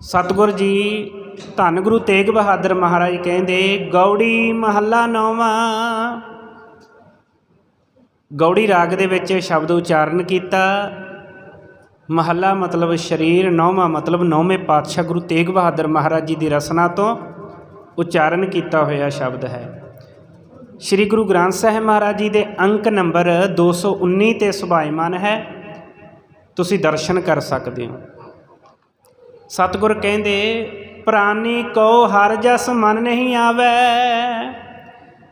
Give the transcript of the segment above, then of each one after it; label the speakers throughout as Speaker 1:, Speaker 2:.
Speaker 1: ਸਤਿਗੁਰ ਜੀ, ਧੰਨ ਗੁਰੂ ਤੇਗ ਬਹਾਦਰ ਮਹਾਰਾਜ ਕਹਿੰਦੇ, ਗੌੜੀ ਮਹੱਲਾ ਨੌਵਾਂ। ਗੌੜੀ ਰਾਗ ਦੇ ਵਿੱਚ ਸ਼ਬਦ ਉਚਾਰਨ ਕੀਤਾ। ਮਹੱਲਾ ਮਤਲਬ ਸਰੀਰ, ਨੌਵਾਂ ਮਤਲਬ ਨੌਵੇਂ ਪਾਤਸ਼ਾਹ ਗੁਰੂ ਤੇਗ ਬਹਾਦਰ ਮਹਾਰਾਜ ਜੀ ਦੀ ਰਸਨਾ ਤੋਂ ਉਚਾਰਨ ਕੀਤਾ ਹੋਇਆ ਸ਼ਬਦ ਹੈ। ਸ੍ਰੀ ਗੁਰੂ ਗ੍ਰੰਥ ਸਾਹਿਬ ਮਹਾਰਾਜ ਜੀ ਦੇ ਅੰਕ ਨੰਬਰ 219 ਤੇ ਸੁਭਾਇਮਾਨ ਹੈ। ਤੁਸੀਂ ਦਰਸ਼ਨ ਕਰ ਸਕਦੇ ਹੋ। ਸਤਿਗੁਰ ਕਹਿੰਦੇ, ਪ੍ਰਾਨੀ ਕੋ ਹਰ ਜਸ ਮਨ ਨਹੀਂ ਆਵੇ।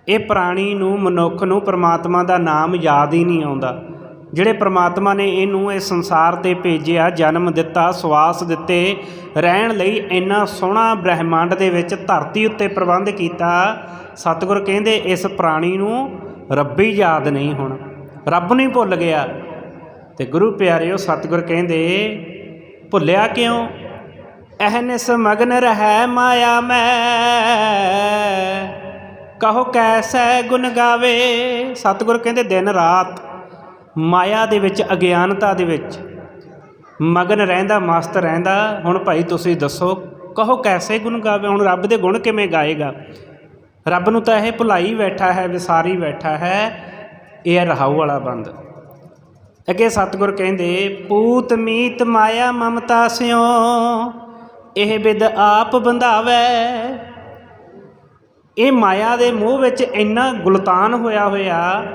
Speaker 1: ਇਹ ਪ੍ਰਾਣੀ ਨੂੰ ਮਨੁੱਖ ਨੂੰ ਪ੍ਰਮਾਤਮਾ ਦਾ ਨਾਮ ਯਾਦ ਹੀ ਨਹੀਂ ਆਉਂਦਾ। ਜਿਹੜੇ ਪ੍ਰਮਾਤਮਾ ਨੇ ਇਹਨੂੰ ਇਹ ਸੰਸਾਰ ਤੇ ਭੇਜਿਆ, ਜਨਮ ਦਿੱਤਾ, ਸਵਾਸ ਦਿੱਤੇ, ਰਹਿਣ ਲਈ ਇੰਨਾ ਸੋਹਣਾ ਬ੍ਰਹਿਮੰਡ ਦੇ ਵਿੱਚ ਧਰਤੀ ਉੱਤੇ ਪ੍ਰਬੰਧ ਕੀਤਾ, ਸਤਿਗੁਰ ਕਹਿੰਦੇ, ਇਸ ਪ੍ਰਾਣੀ ਨੂੰ ਰੱਬੀ ਯਾਦ ਨਹੀਂ ਹੁਣ। ਰੱਬ ਨਹੀਂ ਭੁੱਲ ਗਿਆ। ਤੇ ਗੁਰੂ ਪਿਆਰਿਓ, ਸਤਿਗੁਰ ਕਹਿੰਦੇ, ਭੁੱਲਿਆ ਕਿਉਂ? ਅਹਨਿਸ ਮਗਨ ਰਹਿ ਮਾਇਆ ਮੈਂ। ਕਹੋ ਕੈਸੈ ਗੁਣ ਗਾਵੇ। ਸਤਿਗੁਰ ਕਹਿੰਦੇ, ਦਿਨ ਰਾਤ ਮਾਇਆ ਦੇ ਵਿੱਚ, ਅਗਿਆਨਤਾ ਦੇ ਵਿੱਚ ਮਗਨ ਰਹਿੰਦਾ, ਮਸਤ ਰਹਿੰਦਾ। ਹੁਣ ਭਾਈ ਤੁਸੀਂ ਦੱਸੋ, ਕਹੋ ਕੈਸੇ ਗੁਣ ਗਾਵੇ। ਹੁਣ ਰੱਬ ਦੇ ਗੁਣ ਕਿਵੇਂ ਗਾਏਗਾ? ਰੱਬ ਨੂੰ ਤਾਂ ਇਹ ਭੁਲਾਈ ਬੈਠਾ ਹੈ, ਵਿਸਾਰੀ ਬੈਠਾ ਹੈ। ਇਹ ਹੈ ਰਹਾਉ ਵਾਲਾ ਬੰਦ। ਅੱਗੇ ਸਤਿਗੁਰ ਕਹਿੰਦੇ, ਪੂਤ ਮੀਤ ਮਾਇਆ ਮਮਤਾ ਸਿਓ ਇਹ ਬਿਦ ਆਪ ਬੰਧਾਵੇ। ਇਹ ਮਾਇਆ ਦੇ ਮੋਹ ਵਿੱਚ ਇੰਨਾ ਗੁਲਤਾਨ ਹੋਇਆ ਹੋਇਆ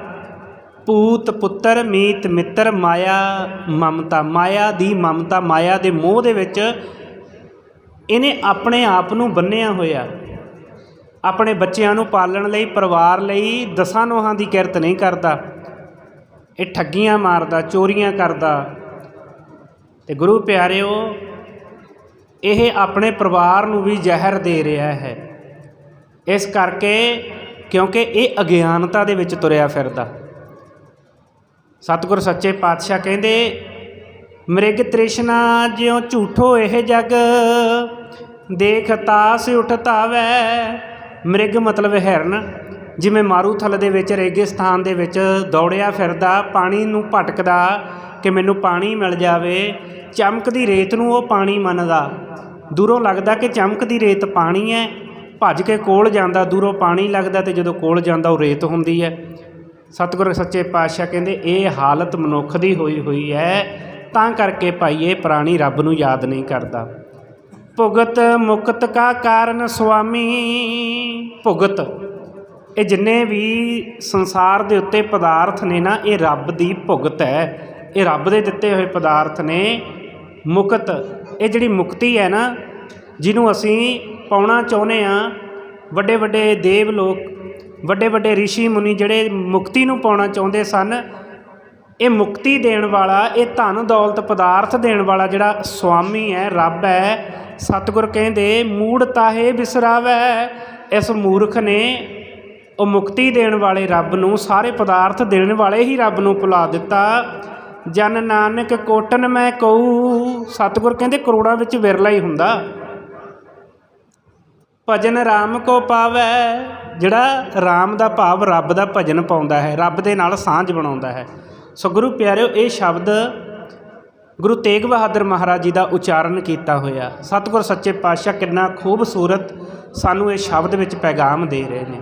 Speaker 1: ਪੂਤ ਪੁੱਤਰ ਮੀਤ ਮਿੱਤਰ ਮਾਇਆ, ਮਮਤਾ ਮਾਇਆ ਦੀ ਮਮਤਾ ਮਾਇਆ ਦੇ ਮੋਹ ਦੇ ਵਿੱਚ ਇਹਨੇ ਆਪਣੇ ਆਪ ਨੂੰ ਬੰਨਿਆ ਹੋਇਆ। ਆਪਣੇ ਬੱਚਿਆਂ ਨੂੰ ਪਾਲਣ ਲਈ, ਪਰਿਵਾਰ ਲਈ ਦਸਾਂ ਨੋਹਾਂ ਦੀ ਕਿਰਤ ਨਹੀਂ ਕਰਦਾ। ਇਹ ਠੱਗੀਆਂ ਮਾਰਦਾ, ਚੋਰੀਆਂ ਕਰਦਾ। ਤੇ ਗੁਰੂ ਪਿਆਰਿਓ ਇਹ ਆਪਣੇ ਪਰਿਵਾਰ ਨੂੰ ਵੀ ਜ਼ਹਿਰ ਦੇ ਰਿਹਾ ਹੈ। ਇਸ ਕਰਕੇ ਕਿਉਂਕਿ ਇਹ ਅਗਿਆਨਤਾ ਦੇ ਵਿੱਚ ਤੁਰਿਆ ਫਿਰਦਾ। ਸਤਿਗੁਰ ਸੱਚੇ ਪਾਤਸ਼ਾਹ ਕਹਿੰਦੇ, ਮ੍ਰਿਗ ਤ੍ਰਿਸ਼ਨਾ ਜਿਉ ਝੂਠੋ ਇਹ ਜਗ, ਦੇਖ ਤਾਸ ਉਠਤਾਵੈ ਮ੍ਰਿਗ ਮਤਲਬ ਹਿਰਨ, ਜਿਵੇਂ ਮਾਰੂਥਲ ਦੇ ਵਿੱਚ, ਰੇਗਿਸਤਾਨ ਦੇ ਵਿੱਚ ਦੌੜਿਆ ਫਿਰਦਾ, ਪਾਣੀ ਨੂੰ ਭਟਕਦਾ ਕਿ ਮੈਨੂੰ ਪਾਣੀ ਮਿਲ ਜਾਵੇ। ਚਮਕਦੀ ਰੇਤ ਨੂੰ ਉਹ ਪਾਣੀ ਮੰਨਦਾ। ਦੂਰੋਂ ਲੱਗਦਾ ਕਿ ਚਮਕਦੀ ਰੇਤ ਪਾਣੀ ਹੈ ਭੱਜ ਕੇ ਕੋਲ ਜਾਂਦਾ, ਦੂਰੋਂ ਪਾਣੀ ਲੱਗਦਾ ਤੇ ਜਦੋਂ ਕੋਲ ਜਾਂਦਾ ਉਹ ਰੇਤ ਹੁੰਦੀ ਹੈ ਸਤਿਗੁਰ ਸੱਚੇ ਪਾਤਸ਼ਾਹ ਕਹਿੰਦੇ, ਇਹ ਹਾਲਤ ਮਨੁੱਖ ਦੀ ਹੋਈ ਹੋਈ ਹੈ ਤਾਂ ਕਰਕੇ ਭਾਈ ਇਹ ਪ੍ਰਾਣੀ ਰੱਬ ਨੂੰ ਯਾਦ ਨਹੀਂ ਕਰਦਾ। ਭੁਗਤ ਮੁਕਤ ਕਾ ਕਾਰਨ ਸੁਆਮੀ। ਭੁਗਤ। ਇਹ ਜਿੰਨੇ ਵੀ ਸੰਸਾਰ ਦੇ ਉੱਤੇ ਪਦਾਰਥ ਨੇ ਨਾ, ਇਹ ਰੱਬ ਦੀ ਭੁਗਤ ਹੈ ਇਹ ਰੱਬ ਦੇ ਦਿੱਤੇ ਹੋਏ ਪਦਾਰਥ ਨੇ। ਮੁਕਤ। ਇਹ ਜਿਹੜੀ ਮੁਕਤੀ ਹੈ ਨਾ, ਜਿਹਨੂੰ ਅਸੀਂ ਪਾਉਣਾ ਚਾਹੁੰਦੇ ਆ ਵੱਡੇ ਵੱਡੇ ਦੇਵ ਲੋਕ ਵੱਡੇ ਵੱਡੇ ઋષਿ ਮੁਨੀ ਜਿਹੜੇ ਮੁਕਤੀ ਨੂੰ ਪਾਉਣਾ ਚਾਹੁੰਦੇ ਸਨ, ਇਹ ਮੁਕਤੀ ਦੇਣ ਵਾਲਾ, ਇਹ ਧਨ ਦੌਲਤ ਪਦਾਰਥ ਦੇਣ ਵਾਲਾ ਜਿਹੜਾ ਸੁਆਮੀ ਹੈ, ਰੱਬ ਹੈ, ਸਤਿਗੁਰ ਕਹਿੰਦੇ, ਮੂੜ ਤਾਹੇ ਬਿਸਰਾਵੈ। ਇਸ ਮੂਰਖ ਨੇ ਉਹ ਮੁਕਤੀ ਦੇਣ ਵਾਲੇ ਰੱਬ ਨੂੰ, ਸਾਰੇ ਪਦਾਰਥ ਦੇਣ ਵਾਲੇ ਹੀ ਰੱਬ ਨੂੰ ਭੁਲਾ ਦਿੱਤਾ। ਜਨ ਨਾਨਕ ਕੋਟਨ ਮੈਂ ਕਹੂ। ਸਤਿਗੁਰ ਕਹਿੰਦੇ ਕਰੋੜਾਂ ਵਿੱਚ ਵਿਰਲਾ ਹੀ ਹੁੰਦਾ। ਭਜਨ ਰਾਮ ਕੋ ਪਾਵੈ। ਜਿਹੜਾ ਰਾਮ ਦਾ ਭਾਵ ਰੱਬ ਦਾ ਭਜਨ ਪਾਉਂਦਾ ਹੈ, ਰੱਬ ਦੇ ਨਾਲ ਸਾਂਝ ਬਣਾਉਂਦਾ ਹੈ। ਸੋ ਗੁਰੂ ਪਿਆਰਿਓ, ਇਹ ਸ਼ਬਦ ਗੁਰੂ ਤੇਗ ਬਹਾਦਰ ਮਹਾਰਾਜ ਜੀ ਦਾ ਉਚਾਰਨ ਕੀਤਾ ਹੋਇਆ। ਸਤਿਗੁਰ ਸੱਚੇ ਪਾਤਸ਼ਾਹ ਕਿੰਨਾ ਖੂਬਸੂਰਤ ਸਾਨੂੰ ਇਹ ਸ਼ਬਦ ਵਿੱਚ ਪੈਗਾਮ ਦੇ ਰਹੇ ਨੇ।